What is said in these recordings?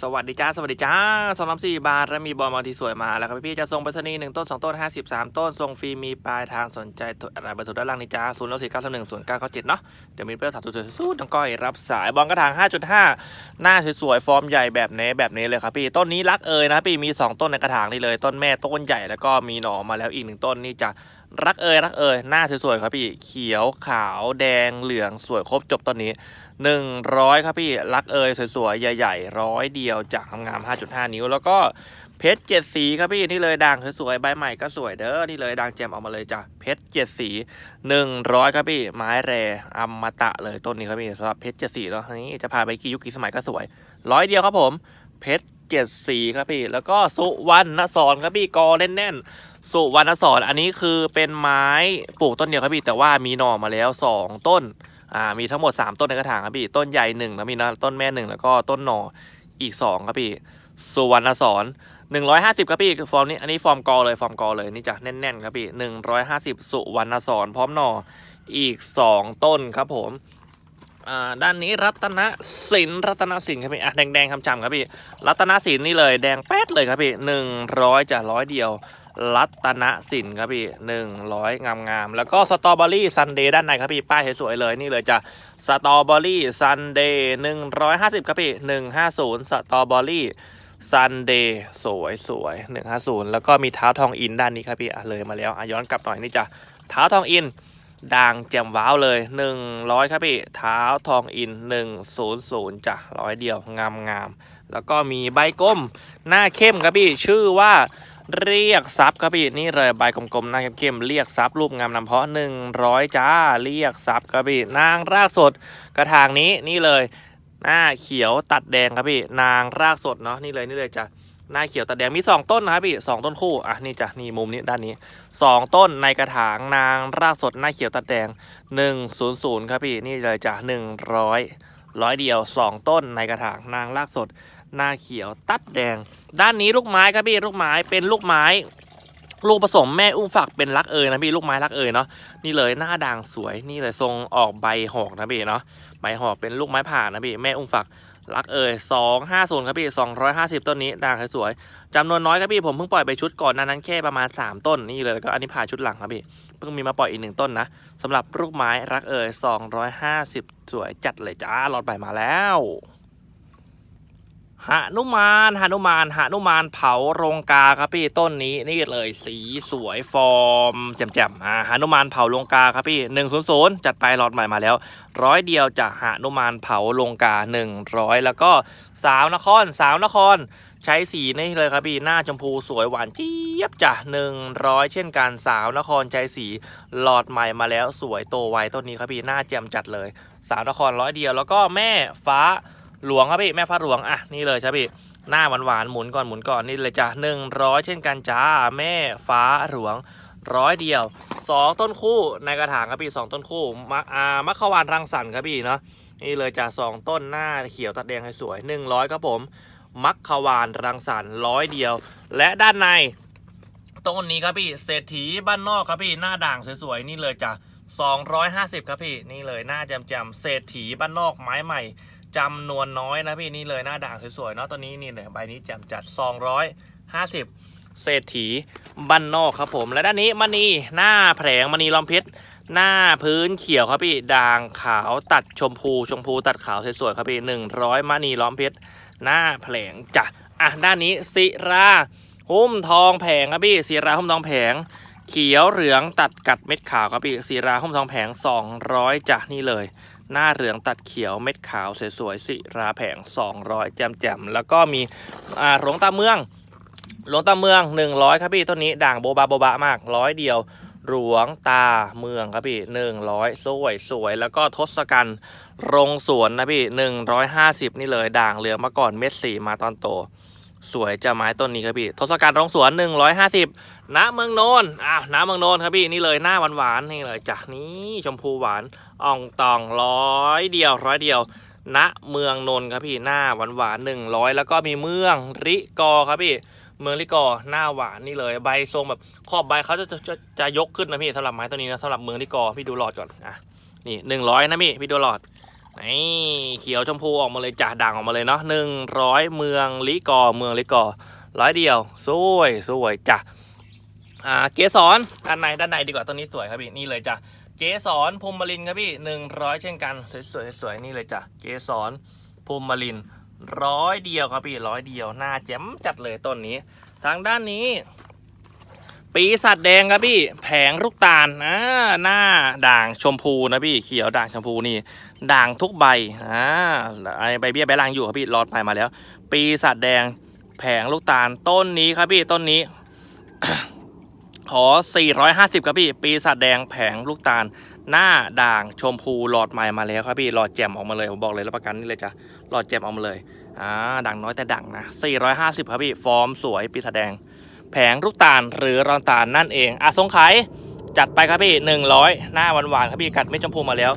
สวัสดีจ้า สวัสดีจ้าสองน้ำสี่บาท และมีบอลมาที่สวยมาแล้วครับพี่จะส่งไปรษณีย์หนึ่งต้นสองต้นห้าสิบสามต้น ส่งฟรีมีปลายทางสนใจอะไรบอร์โทรด้านล่างนี่จ้าศูนย์สี่เก้าหนึ่งศูนย์เก้าเก้าเจ็ดเนาะเดี๋ยวมีเพื่อนสาวสวยๆสู้ๆต้องก้อยรับสายบอลกระถางห้าจุดห้าหน้าสวยๆฟอร์มใหญ่แบบนี้แบบนี้เลยครับพี่ต้นนี้รักเอ่ยนะพี่มีสองต้นในกระถางนี่เลย ต้นแม่ต้นใหญ่แล้วก็มีหน่อมาแล้วอีกหนึ่งต้นนี่จะ รักเอ่ยรักเอ่ยหน้าสวยๆครับพี่ เขียวขาวแดงเหลืองสวยครบจบต้นนี้หนึ่งร้อยครับพี่ รักเอยสวยๆ ใหญ่ๆร้อยเดียวจากงาม 5.5 นิ้ว แล้วก็เพชรเจ็ดสีครับพี่นี่เลยด่างสวยๆใบใหม่ก็สวยเด้อนี่เลยด่างแจมออกมาเลยจ้ะเพชรเจ็ดสีหนึ่งร้อยครับพี่ ไม้แรอมตะเลยต้นนี้ครับพี่สำหรับเพชรเจ็ดสีเนาะนี่จะพาไปกี่ยุคกี่สมัยก็สวยร้อยเดียวครับผม เพชรเจ็ดสีครับพี่ แล้วก็สุวรรณสอนครับพี่กอแน่นๆ สุวรรณสอนอันนี้คือเป็นไม้ปลูกต้นเดียวครับพี่แต่ว่ามีหน่อมาแล้วสองต้นอ่ามีทั้งหมด 3 ต้นในกระถางครับพี่ต้นใหญ่หนึ่งนะพี่นะต้นแม่หนึ่งแล้วก็ต้นหน่ออีก 2 ครับพี่สุวรรณสอน150 ครับพี่ฟอร์มนี้อันนี้ฟอร์มกอเลยฟอร์มกอเลยนี่จะแน่นๆครับพี่150 สุวรรณสอนพร้อมหน่ออีก 2 ต้นครับผมอ่าด้านนี้รัตนสินรัตนสินครับพี่อะแดงๆคำจำครับพี่ รัตนสินนี่เลยแดงแป๊ดเลยครับพี่100จะร้อยเดียว รัตนสินครับพี่หนึ่งร้อยงามๆ แล้วก็สตรอเบอรี่ซันเดย์ด้านในครับพี่ ป้ายสวยๆเลยนี่เลยจะสตรอเบอรี่ซันเดย์หนึ่งร้อยห้าสิบครับพี่หนึ่งห้าศูนย์สตรอเบอรี่ซันเดย์สวยสวยหนึ่งห้าศูนย์แล้วก็มีเท้าทองอินด้านนี้ครับพี่อะเลยมาแล้วอะย้อนกลับหน่อยนี่จะเท้าทองอินด่างแจ่มว้าวเลยหนึ่งร้อยครับพี่เท้าทองอินหนึ่งศูนย์ศูนย์จ้ะร้อยเดียวงามๆแล้วก็มีใบก้ม หน้าเข้มครับพี่ ชื่อว่า เรียกซับครับพี่นี่เลยใบกลมๆน้าเข้มๆเรียกซับรูปงามนำเพาะ100จ้าเรียกซับครับพี่นางรากสดกระถางนี้นี่เลย หน้าเขียวตัดแดงครับพี่นางรากสดเนาะนี่เลยนี่เลยจ้ะหน้าเขียวตัดแดงมี 2 ต้นนะครับพี่สองต้นคู่อะนี่จ้ะนี่มุมนี้ด้านนี้ 2 ต้นในกระถางนางรากสดหน้าเขียวตัดแดง 100 ครับพี่นี่เลยจ้ะ100ร้อยเดียว 2 ต้นในกระถางนางรากสด หน้าเขียวตัดแดง ด้านนี้ลูกไม้ครับพี่ลูกไม้เป็นลูกไม้ ลูกผสมแม่อุ้มฝักเป็นรักเอยนะพี่ลูกไม้รักเอยเนาะนี่เลยหน้าด่างสวยนี่เลยทรงออกใบหอกนะพี่เนาะใบหอกเป็นลูกไม้ผ่านนะพี่แม่อุ้มฝักรักเอยสองห้าศูนครับพี่สองร้อยห้าสิบต้นนี้ด่างสวยจำนวนน้อยครับพี่ผมเพิ่งปล่อยไปชุดก่อนนานั้นแค่ประมาณ 3 ต้นนี่เลยแล้วก็อันนี้ผ่าชุดหลังครับพี่เพิ่งมีมาปล่อยอีกหนึ่งต้นนะสำหรับลูกไม้รักเอย250 สวยจัดเลยจ้าหลอดใบมาแล้ว หนุมานหนุมานหนุมานเผาโรงกาครับพี่ต้นนี้นี่เลยสีสวยฟอร์มแจ่มๆอ่าหนุมานเผาโรงกาครับพี่หนึ่งศูนย์ศูนย์จัดไปหลอดใหม่มาแล้วร้อยเดียวจะหนุมานเผาโรงกาหนึ่งร้อยแล้วก็สาวนครสาวนคร ใช้สีนี่เลยครับพี่หน้าชมพูสวยหวานเจี๊ยบจ้ะหนึ่งร้อยเช่นกันสาวนครใช้สีหลอดใหม่มาแล้วสวยโตไวต้นนี้ครับพี่หน้าแจ่มจัดเลย สาวนครร้อยเดียวแล้วก็แม่ฟ้า หลวงครับพี่แม่ฟ้าหลวงอะนี่เลยใช่พี่หน้าหวานหวานๆหมุนก่อนหมุนก่อนนี่เลยจ้ะหนึ่งร้อยเช่นกันจ้าแม่ฟ้าหลวงร้อยเดียวสองต้นคู่ในกระถางครับพี่สองต้นคู่มะอามะขวานรังสรรค์ครับพี่เนาะนี่เลยจ้ะสองต้นหน้าเขียวตัดแดงให้สวยหนึ่งร้อยครับผมมัคควานรังสรรค์ร้อยเดียว และด้านในต้นนี้ครับพี่เศรษฐีบ้านนอกครับพี่หน้าด่างสวยๆนี่เลยจ้ะ250 ครับพี่ นี่เลยหน้าแจ่มๆเศรษฐีบ้านนอกไม้ใหม่ จำนวนน้อยนะพี่นี่เลยหน้าด่างสวยๆเนาะตัวนี้นี่เลยใบนี้แจ่มจัด 250 เศรษฐีบ้านนอกครับผม และด้านนี้มณีหน้าแผลงมณีล้อมเพชรหน้าพื้นเขียวครับพี่ด่างขาวตัดชมพูชมพูตัดขาวสวยๆครับพี่100มณีล้อมเพชรหน้าแผลงจ้ะอะด้านนี้ศิราหุ้มทองแผงครับพี่ศิราหุ้มทองแผง เขียวเหลืองตัดกัดเม็ดขาวครับพี่ศิราหุ้มทองแผง 200จ้ะนี่เลย หน้าเหลืองตัดเขียวเม็ดขาวสวยๆสิราแผง 200 แจ่มๆแล้วก็มีอ่าหลวงตาเมืองหลวงตาเมือง 100 ครับพี่ต้นนี้ด่างโบบาโบบะมากร้อยเดียวหลวงตาเมืองครับพี่100สวยสวย แล้วก็ทศกัณฐ์รงสวนนะพี่150นี่เลย ด่างเหลืองมาก่อนเม็ดสีมาตอนโต สวยจะไม้ต้นนี้ครับพี่ทศกัณฐ์รงสวน 150ณเมืองโนนอ้าวณเมืองโนนครับพี่นี่เลยหน้าหวานๆนี่เลยจ้ะนี่ชมพูหวานอ่องตองร้อยเดียวร้อยเดียวณเมืองนนท์ครับพี่หน้าหวานหวานหนึ่งร้อยแล้วก็มีเมืองริกอครับพี่เมืองริกอหน้าหวานนี่เลย ใบทรงแบบขอบใบเขาจะจะจะจะยกขึ้นนะพี่สำหรับไม้ตัวนี้นะสำหรับเมืองริกอพี่ดูหลอดก่อนอะนี่หนึ่งร้อยนะพี่พี่ดูหลอดนี่เขียวชมพูออกมาเลยจ้ะด่างออกมาเลยเนาะหนึ่งร้อยเมืองลิกอเมืองลิกอร้อยเดียวสวยสวยจ้ะ อ่าเกสรด้านในด้านในดีกว่าตัวนี้สวยครับพี่นี่เลยจ้ะเกสรภูมิลินครับพี่หนึ่งร้อยเช่นกันสวยสวยสวยนี่เลยจ้ะเกสรภูมิลินร้อยเดียวครับพี่ร้อยเดียวหน้าแจ่มจัดเลยต้นนี้ ทางด้านนี้ ปีสัตว์แดงครับพี่แผงลูกตาลอ่าหน้าด่างชมพูนะพี่เขียวด่างชมพูนี่ ด่างทุกใบอ่าไอใบเบี้ยใบลางอยู่ครับพี่รอดไปมาแล้ว ปีสัตว์แดงแผงลูกตาลต้นนี้ครับพี่ต้นนี้ ขอ 450 ครับพี่ ปีสัตว์แดงแผงลูกตาล หน้าด่างชมพูหลอดใหม่มาแล้วครับพี่ หลอดแจ่มออกมาเลย ผมบอกเลยรับประกันนี่เลยจ้ะ หลอดแจ่มออกมาเลย อ่า ด่างน้อยแต่ด่างนะ 450 ครับพี่ ฟอร์มสวยปีสัตว์แดง แผงลูกตาลหรือรอนตาลนั่นเอง อะสงไขยจัดไปครับพี่ 100 หน้าหวานๆครับพี่ กัดเม็ดชมพูมาแล้ว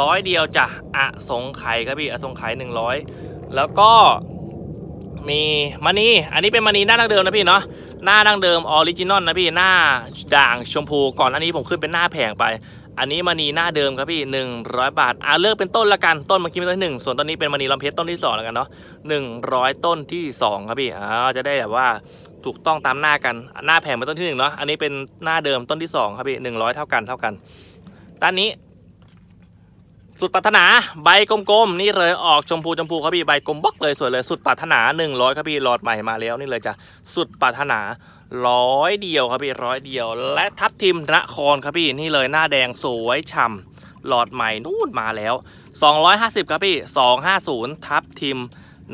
ร้อยเดียวจ้ะอะสงไข่ครับพี่อะสงไข่หนึ่งร้อยแล้วก็มีมณีอันนี้เป็นมณีหน้าดั้งเดิมนะพี่เนาะ หน้าดั้งเดิมออริจินอลนะพี่หน้าด่างชมพูก่อนอันนี้ผมขึ้นเป็นหน้าแผงไป อันนี้มณีหน้าเดิมครับพี่ 100 บาทอะเลือกเป็นต้นละกันต้นเมันคิดเป็นต้นที่หนึ่งส่วนต้นนี้เป็นมณีลำเพชรต้นที่สองแล้วกันเนาะ100 ต้นที่สองครับพี่อ่าจะได้แบบว่าถูกต้องตามหน้ากันหน้าแผงเป็นต้นที่หนึ่งเนาะอันนี้เป็นหน้าเดิมต้นที่สองครับพี่100 เท่ากันเท่ากันด้านนี้ สุดปรารถนาใบกลมๆนี่เลยออกชมพูชมพูครับพี่ใบกลมบล็อกเลยสวยเลยสุดปรารถนา 100ครับพี่หลอดใหม่มาแล้วนี่เลยจ้ะสุดปรารถนาร้อยเดียวครับพี่ร้อยเดียว และทับทิมนครครับพี่นี่เลยหน้าแดงสวยฉ่ำหลอดใหม่นู่นมาแล้ว 250ครับพี่250 ทับทิม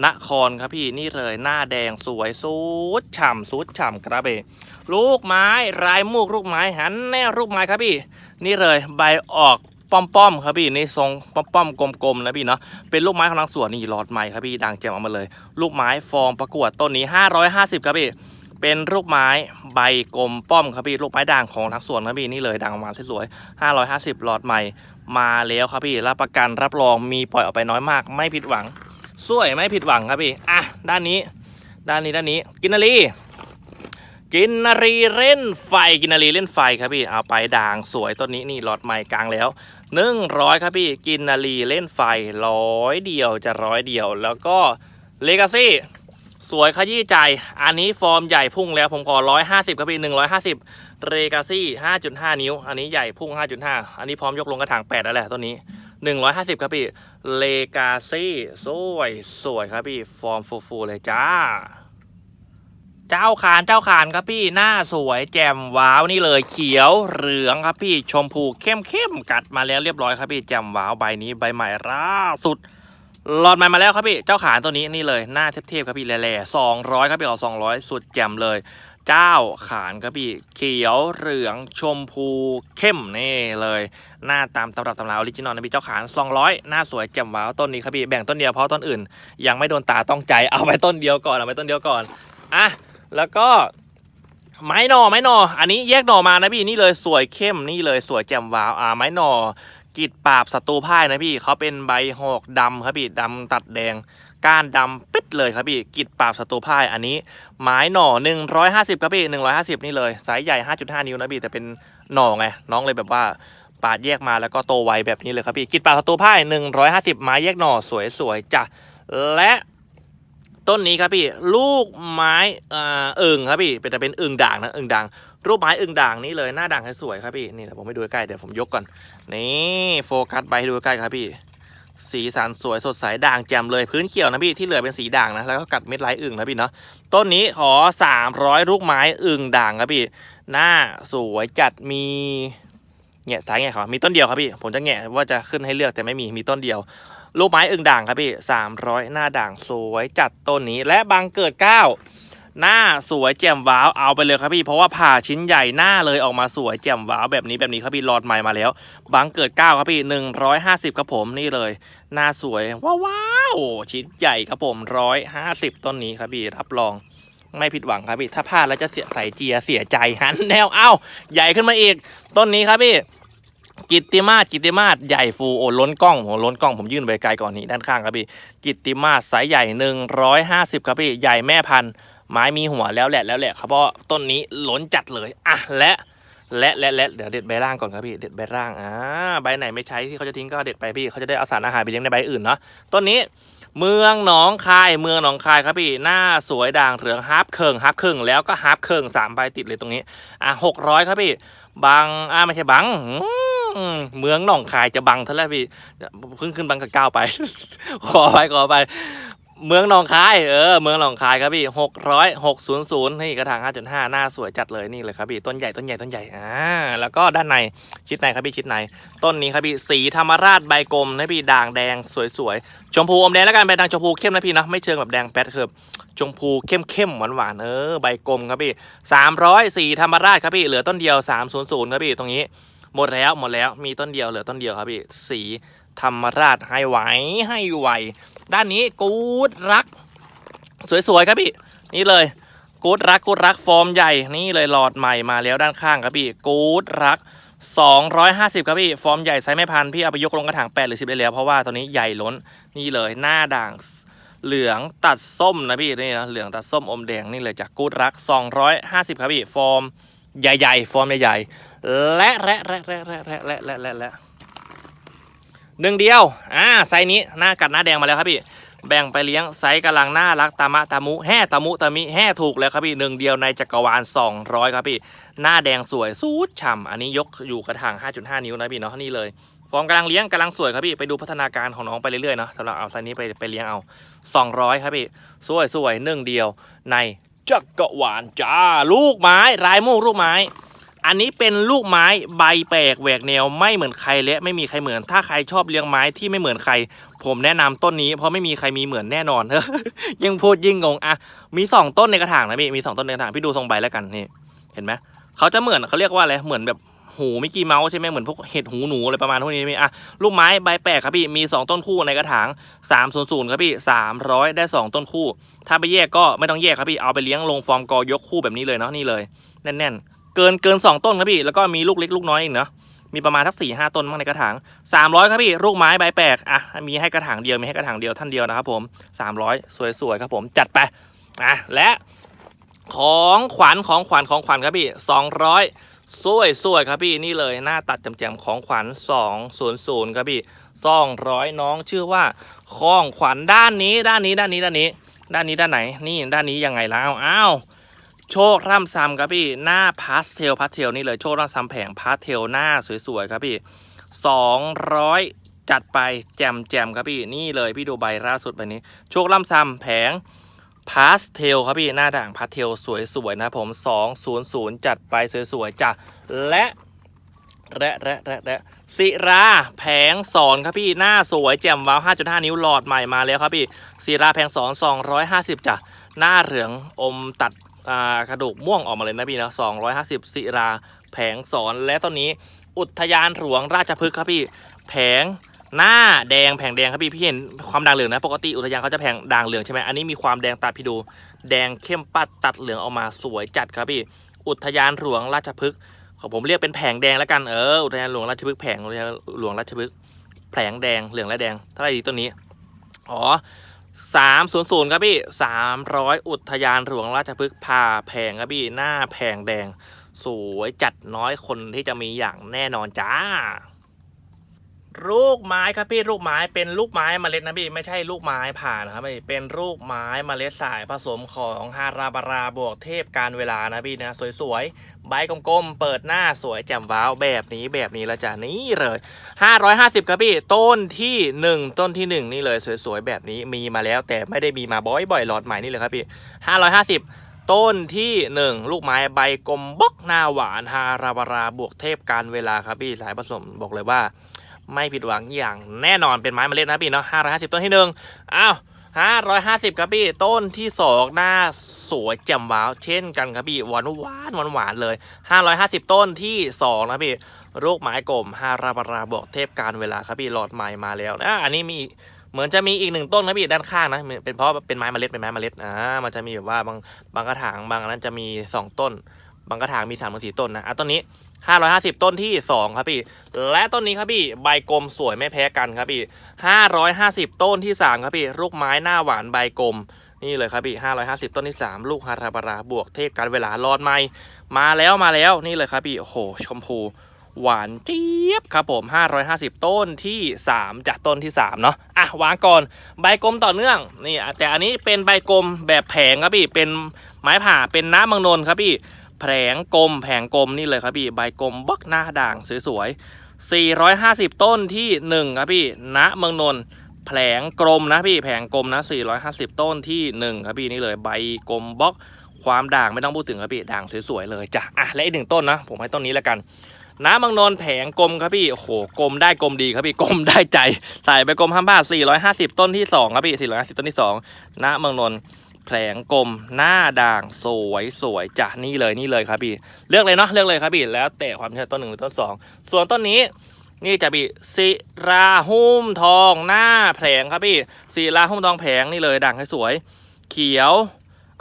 นครครับพี่นี่เลยหน้าแดงสวยสุดฉ่ำสุดฉ่ำครับพี่ลูกไม้ลายมูกลูกไม้หันแน่ลูกไม้ครับพี่ นี่เลยใบออก ป้อมๆครับพี่ในทรงป้อมๆกลมๆนะพี่เนาะเป็นลูกไม้ของทางสวนนี่หลอดใหม่ครับพี่ดังแจ่มออกมาเลย ลูกไม้ฟอร์มประกวดต้นนี้ 550 ครับพี่เป็นลูกไม้ใบกลมป้อมครับพี่ลูกไม้ด่างของทางสวนครับพี่นี่เลยดังออกมาสวยๆ550 หลอดใหม่มาแล้วครับพี่รับประกันรับรองมีปล่อยออกไปน้อยมาก ไม่ผิดหวังสวยไม่ผิดหวังครับพี่อะด้านนี้ ด้านนี้ด้านนี้กินนารีกินนารีเล่นไฟกินนารีเล่นไฟครับพี่เอาไปด่างสวยต้นนี้นี่หลอดใหม่กลางแล้ว หนึ่งร้อยครับพี่กินนารีเล่นไฟร้อยเดียวจะร้อยเดียว แล้วก็เลกาซี่สวยขยี้ใจ อันนี้ฟอร์มใหญ่พุ่งแล้วผมขอร้อยห้าสิบครับพี่หนึ่งร้อยห้าสิบเรกาซี่ห้าจุดห้านิ้ว อันนี้ใหญ่พุ่งห้าจุดห้าอันนี้พร้อมยกลงกระถางแปดแล้วแหละต้นนี้หนึ่งร้อยห้าสิบครับพี่เลกาซี่สวยสวยครับพี่ ฟอร์มฟูๆเลยจ้า เจ้าขานเจ้าขานครับพี่หน้าสวยแจ่มว้าวนี่เลยเขียวเหลืองครับพี่ชมพูเข้มเข้มกัดมาแล้วเรียบร้อยครับพี่แจ่มว้าวใบนี้ใบใหม่ล่าสุดหลอดใหม่มาแล้วครับพี่เจ้าขานตัวนี้นี่เลยหน้าเทพๆครับพี่แหล่ๆสองร้อยครับพี่เอาสองร้อยสุดแจ่มเลย เจ้าขานครับพี่เขียวเหลืองชมพูเข้มนี่เลย หน้าตามตำรับตำราออริจินอลนะพี่เจ้าขาน200หน้าสวยแจ่มว้าวต้นนี้ครับพี่แบ่งต้นเดียวเพราะต้นอื่น ยังไม่โดนตาต้องใจเอาไปต้นเดียวก่อนเอาไปต้นเดียวก่อนอะ แล้วก็ไม้หนอไม้หนออันนี้แยกหนอมานะพี่นี่เลยสวยเข้มนี่เลยสวยแจ่มว้าวอ่าไม้หนอกีดปราบศัตรูพ่ายนะพี่เขาเป็นใบหอกดำครับพี่ดำตัดแดง ก้านดำปิดเลยครับพี่กีดปราบศัตรูพ่ายอันนี้ ไม้หน่อ150ครับพี่150 นี่เลยไซส์ใหญ่ 5.5 นิ้วนะพี่แต่เป็นหน่อไงน้องเลยแบบว่าปาดแยกมาแล้วก็โตไวแบบนี้เลยครับพี่กีดปราบศัตรูพ่าย 150 ไม้แยกหน่อสวยๆจ้ะและ ต้นนี้ครับพี่ลูกไม้เอ่ออึ่งครับพี่เป็นแต่เป็นอึ่งด่างนะอึ่งด่างรูปไม้อึ่งด่างนี่เลยหน้าด่างให้สวยครับพี่นี่เดี๋ยวผมไปดูใกล้เดี๋ยวผมยกก่อนนี่โฟกัสใบให้ดูใกล้ครับพี่ สีสันสวยสดใสด่างแจ่มเลยพื้นเขียวนะพี่ที่เหลือเป็นสีด่างนะแล้วก็กัดเม็ดลายอึ่งนะพี่เนาะต้นนี้ขอ 300 ลูกไม้อึ่งด่างครับพี่หน้าสวยจัดมีแงะสายแงะเขามีต้นเดียวครับพี่ ผมจะแงะว่าจะขึ้นให้เลือกแต่ไม่มี มีต้นเดียว ลูกไม้อึ่งด่างครับพี่สามร้อยหน้าด่างสวยจัดต้นนี้และบางเกิดเก้าหน้าสวยแจ่มว้าวเอาไปเลยครับพี่เพราะว่าผ่าชิ้นใหญ่หน้าเลยออกมาสวยแจ่มว้าวแบบนี้แบบนี้ครับพี่หลอดใหม่มาแล้วบางเกิดเก้าครับพี่หนึ่งร้อยห้าสิบครับผมนี่เลย หน้าสวยว้าวว้ชิ้นใหญ่ครับผมร้อยห้าสิบต้นนี้ครับพี่รับรองไม่ผิดหวังครับพี่ ถ้าพลาดแล้วจะเสียใส่เจียเสียใจหันแนวเอ้า ใหญ่ขึ้นมาอีก ต้นนี้ครับพี่ กิตติมาศกิตติมาศใหญ่ฟูโอล้นกล้องโหล้นกล้องผมยื่นไปไกลก่อนนี้ด้านข้างครับพี่กิตติมาศไซส์ใหญ่150ครับพี่ใหญ่แม่พันธุ์ไม้มีหัวแล้วแหละแล้วแหละครับเพราะต้นนี้ล้นจัดเลยอะและและและและเดี๋ยวเด็ดใบล่างก่อนครับพี่เด็ดใบล่างอ่าใบไหนไม่ใช้ที่เขาจะทิ้งก็เด็ดไปพี่เขาจะได้เอาสารอาหารไปเลี้ยงในใบอื่นเนาะต้นนี้เมืองหนองคายเมืองหนองคายครับพี่หน้าสวยด่างเหลืองฮาร์ปเคิงฮาร์ปเคิงแล้วก็ฮาร์ปเคิงสามใบติดเลยตรงนี้อะหกร้อยครับพี่บังอ่าไม่ใช่บัง เมืองหนองคายจะบังท่าไหร่พี่เพิ่งขึ้นบังกับเก้าไป ขอไปขอไป เมืองหนองคายเออเมืองหนองคายครับพี่หกร้อยหกศูนย์ศูนย์นี่กระถางห้าจุดห้าหน้าสวยจัดเลยนี่เลยครับพี่ต้นใหญ่ต้นใหญ่ต้นใหญ่อ่าแล้วก็ด้านในชิดในครับพี่ชิดในต้นนี้ครับพี่สีธรรมราชใบกลมนะพี่ด่างแดงสวยๆชมพูอมแดงแล้วกันเป็นด่างชมพูเข้มนะพี่นะไม่เชิงแบบแดงแป๊ดคือชมพูเข้มเข้มๆหวานหวานๆเออใบกลมครับพี่สามร้อยสีธรรมราชครับพี่เหลือต้นเดียวสามศูนย์ศูนย์ครับพี่ตรงนี้ หมดแล้วหมดแล้วมีต้นเดียวเหลือต้นเดียวครับพี่สีธรรมราชให้ไหวให้ไวด้านนี้กูดรัก สวยๆครับพี่ นี่เลยกูดรักกูดรักฟอร์มใหญ่นี่เลยหลอดใหม่มาแล้วด้านข้างครับพี่กูดรัก 250 ครับพี่ ฟอร์มใหญ่ไซส์ไม่พันพี่เอาไปยกลงกระถาง8หรือ10ได้แล้ว เพราะว่าตอนนี้ใหญ่ล้นนี่เลยหน้าด่างเหลืองตัดส้มนะพี่นี่นะเหลืองตัดส้มอมแดงนี่เลยจากกูดรัก 250 ครับพี่ ฟอร์มใหญ่ๆ ฟอร์มใหญ่ๆ และและและและและและและและและและหนึ่งเดียว อ่าไซส์นี้หน้ากัดหน้าแดงมาแล้วครับพี่ แบ่งไปเลี้ยงไซส์กำลังน่ารักตามะตามุแห่ตามุตามิแห่ถูกแล้วครับพี่หนึ่งเดียวในจักรวาล200 ครับพี่ หน้าแดงสวยสูดฉ่ำอันนี้ยกอยู่กระถาง 5.5 นิ้วนะพี่เนาะนี่เลยฟอร์มกำลังเลี้ยงกำลังสวยครับพี่ไปดูพัฒนาการของน้องไปเรื่อยๆเนาะสำหรับเอาไซส์นี้ไปไปเลี้ยงเอา 200 ครับพี่สวยสวยหนึ่งเดียวในจักรวาลจ้าลูกไม้รายมูกลูกไม้ อันนี้เป็นลูกไม้ใบแปลกแหวกแนวไม่เหมือนใครและไม่มีใครเหมือน ถ้าใครชอบเลี้ยงไม้ที่ไม่เหมือนใคร ผมแนะนำต้นนี้ เพราะไม่มีใครมีเหมือนแน่นอนยิ่งพูดยิ่งงงอะมีสองต้นในกระถางนะพี่มีสองต้นในกระถางพี่ดูทรงใบแล้วกันนี่เห็นไหมเขาจะเหมือนเขาเรียกว่าอะไรเหมือนแบบหูมิกกี้เมาส์ใช่ไหมเหมือนพวกเห็ดหูหนูอะไรประมาณพวกนี้มีอะลูกไม้ใบแปลกครับพี่มีสองต้นคู่ในกระถาง 3 0 0ครับพี่300 ได้สองต้นคู่ ถ้าไปแยกก็ไม่ต้องแยกครับพี่เอาไปเลี้ยงลงฟอร์มกอยกคู่แบบนี้เลยเนาะนี่เลยแน่นๆ เกินเกินสองต้นครับพี่ แล้วก็มีลูกเล็กลูกน้อยอีกเนาะมีประมาณทักสี่ห้าต้นมั้งในกระถางสามร้อยครับพี่ลูกไม้ใบแปลกอะมีให้กระถางเดียวมีให้กระถางเดียวท่านเดียวนะครับผมสามร้อยสวยๆครับผมจัดไปอะและของขวัญของขวัญของขวัญครับพี่สองร้อยสวยสวยครับพี่นี่เลยหน้าตัดแจ่มๆของขวัญสองศูนย์ศูนย์ครับพี่สองร้อยน้องชื่อว่าของขวัญด้านนี้ด้านนี้ด้านนี้ด้านนี้ ด้านนี้ด้านไหนนี่ด้านนี้ยังไงแล้วอ้าว โชคร่ำซ้ำครับพี่ หน้าพาสเทลพาสเทลนี่เลยโชคร่ำซ้ำแผงพาสเทลหน้าสวยๆครับพี่สองร้อยจัดไปแจมแจมๆครับพี่นี่เลยพี่ดูใบล่าสุดใบนี้ โชคร่ำซ้ำแผงพาสเทลครับพี่หน้าด่างพาสเทลสวยๆนะผม200 จัดไปสวยๆจ้ะและและและและและศิราแผงสอนครับพี่หน้าสวยแจ่มว้าว 5.5 นิ้วหลอดใหม่มาแล้วครับพี่ศิราแผงสอน250จ้ะหน้าเหลืองอมตัด กระดูกม่วงออกมาเลยนะพี่นะ250ศิราแผงสอนและตอนนี้อุทยานหลวงราชพฤกษ์ครับพี่แผงหน้าแดงแผงแดงครับพี่พี่เห็นความด่างเหลืองนะ ปกติอุทยานเขาจะแผงด่างเหลืองใช่ไหมอันนี้มีความแดงตัดพี่ดูแดงเข้มปัดตัดเหลืองออกมาสวยจัดครับพี่ อุทยานหลวงราชพฤกษ์ของผมเรียกเป็นแผงแดงแล้วกันเอออุทยานหลวงราชพฤกษ์แผงอุทยานหลวงราชพฤกษ์แผงแดงเหลืองและแดงเท่าไหร่ดีต้นนี้อ๋อ สามศูนย์ศูนย์ครับพี่สามร้อยอุทยานหลวงราชพฤกษ์พาแพงครับพี่ หน้าแพงแดง สวยจัดน้อยคนที่จะมีอย่างแน่นอนจ้า ลูกไม้ครับพี่ลูกไม้เป็นลูกไม้เมล็ดนะพี่ไม่ใช่ลูกไม้ผ่านะครับพี่เป็นลูกไม้เมล็ดสายผสมของฮาราบาราบวกเทพการเวลานะพี่นะสวยๆใบกลมๆเปิดหน้าสวยแจ่มว้าวแบบนี้แบบนี้แล้วจ้ะนี่เลย550ครับพี่ต้นที่ 1 ต้นที่ 1 นี่เลยสวยๆแบบนี้มีมาแล้วแต่ไม่ได้มีมาบ่อยๆหลอดใหม่นี่เลยครับพี่550ต้นที่ 1 ลูกไม้ใบกลมบล็อกหน้าหวานฮาราบาราบวกเทพการเวลาครับพี่สายผสมบอกเลยว่า ไม่ผิดหวังอย่างแน่นอนเป็นไม้เมล็ดนะพี่เนาะ550ต้นที่1อ้าว550ครับพี่ ต้นที่2หน้าสวยแจ่มว้าว เช่นกันครับพี่หวานหวานหวานหวานเลย550ต้นที่2นะพี่ลูกไม้กลมฮาราบาราบอกเทพการเวลาครับพี่หลอดใหม่มาแล้วนะอันนี้มีเหมือนจะมีอีกหนึ่งต้นครับพี่ด้านข้างนะเป็นเพราะเป็นไม้เมล็ดเป็นไม้เมล็ดอ่ามันจะมีแบบว่าบางบางกระถางบางอันนั้นจะมีสองต้น บางกระถางมีสามถึงสี่ต้นนะอะต้นนี้ 550 ต้นที่สองครับพี่ และต้นนี้ครับพี่ใบกลมสวยไม่แพ้กันครับพี่ 550 ต้นที่สามครับพี่ลูกไม้หน้าหวานใบกลมนี่เลยครับพี่ 550 ต้นที่ 3 ลูกฮาราบาราบวกเทพการเวลารอดใหม่มาแล้วมาแล้วนี่เลยครับพี่โอ้โหชมพูหวานเจี๊ยบครับผม 550 ต้นที่ 3 จากต้นที่ 3 เนาะอะวางก่อนใบกลมต่อเนื่องนี่แต่อันนี้เป็นใบกลมแบบแผงครับพี่เป็นไม้ผ่าเป็นน้ำมืองนนครับพี่ แผงกลมแผงกลมนี่เลยครับพี่ใบกลมบล็อกหน้าด่างสวยๆ450 ต้นที่ 1 ครับพี่ณเมืองนนท์แผงกลมนะพี่แผงกลมนะ 450 ต้นที่ 1 ครับพี่นี่เลยใบกลมบล็อกความด่างไม่ต้องพูดถึงครับพี่ด่างสวยๆเลยจ้ะอะและอีกหนึ่งต้นนะ ผมให้ต้นนี้แล้วกัน น้ำบางนนท์แผงกลมครับพี่โอ้โหกลมได้กลมดีครับพี่กลมได้ใจใส่ไปกลมห้าบาท450 ต้นที่ 2 ครับพี่450 ต้นที่2น้ำบางนนท์ แผลงกลมหน้าด่างสวยสวยจ้ะนี่เลยนี่เลยครับพี่เลือกเลยเนาะเลือกเลยครับพี่แล้วแต่ความเชื่อต้นหนึ่งหรือต้นสองส่วนต้นนี้นี่จะพี่ศิราหุ้มทองหน้าแผลงครับพี่ศิราหุ้มทองแผลงนี่เลยด่างให้สวย เขียว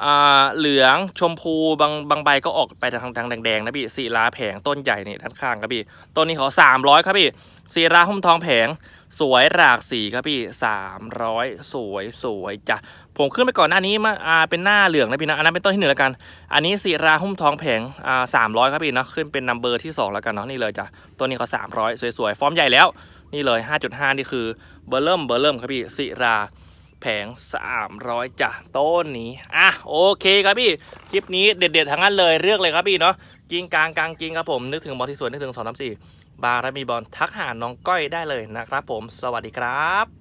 อ่าเหลืองชมพูบางบางใบก็ออกไปทางทางแดงๆนะพี่สีลาแผงต้นใหญ่นี่ด้านข้างครับพี่ต้นนี้ขาสามร้อยครับพี่สีราหุ้มทองแผง สวยหลากสีครับพี่สามร้อยสวยสวยจ้ะผมขึ้นไปก่อนหน้านี้มาอ่าเป็นหน้าเหลืองนะพี่นะอันนั้นเป็นต้นที่หนึ่งแล้วกัน อันนี้สีราหุ้มทองแผงอ่าสามร้อยครับพี่เนาะขึ้นเป็นนัมเบอร์ที่สองแล้วกันเนาะนี่เลยจ้ะต้นนี้เขาสามร้อยสวยๆ ฟอร์มใหญ่แล้ว นี่เลย5.5นี่คือเบอร์เริ่มเบอร์เริ่มครับพี่สิราแผง 300จ้ะต้นนี้ อะ โอเคครับพี่ คลิปนี้เด็ดๆทั้งนั้นเลยเลือกเลยครับพี่เนาะกิงกลางกลางกิงครับผม นึกถึงบอลที่สวยนึกถึง2 3 4 บาร์มีบอลทักหาน้องก้อยได้เลยนะครับผม สวัสดีครับ